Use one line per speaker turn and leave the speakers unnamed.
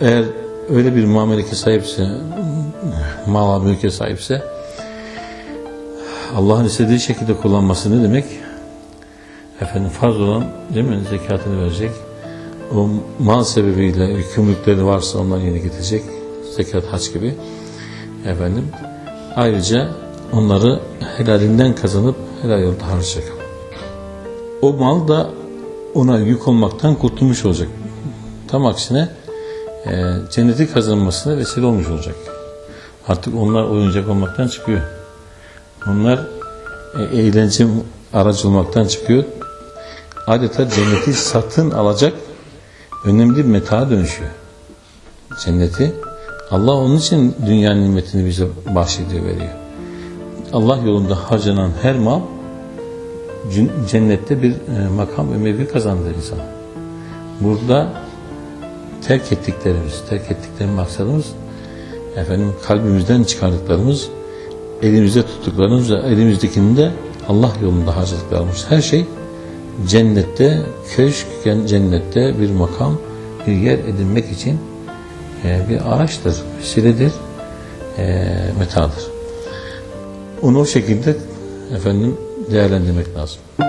eğer öyle bir muameleke sahipse, mala mülke sahipse Allah'ın istediği şekilde kullanması ne demek? Efendim farz olan değil mi? Zekatını verecek. O mal sebebiyle yükümlülükleri varsa onları yerine getirecek. Zekat, haç gibi. Efendim. Ayrıca onları helalinden kazanıp helal yolda harcayacak. O mal da ona yük olmaktan kurtulmuş olacak. Tam aksine e, cenneti kazanmasına vesile olmuş olacak. Artık onlar oyuncak olmaktan çıkıyor. Onlar e, eğlence aracı olmaktan çıkıyor. Adeta cenneti satın alacak önemli bir metaha dönüşüyor. Cenneti Allah onun için dünya nimetini bize bahşediyor, veriyor. Allah yolunda harcanan her mal cennette bir e, makam ve mevki kazandırır insana. Burada terk ettiklerimiz, terk ettiklerimiz maksadımız efendim kalbimizden çıkardıklarımız, elimizde tuttuklarımız ve elimizdekini de Allah yolunda harcadıklarımız. Her şey cennette, köşk cennette bir makam, bir yer edinmek için e, bir araçtır, vesiledir, e, metadır. Onu o şekilde efendim değerlendirmek lazım.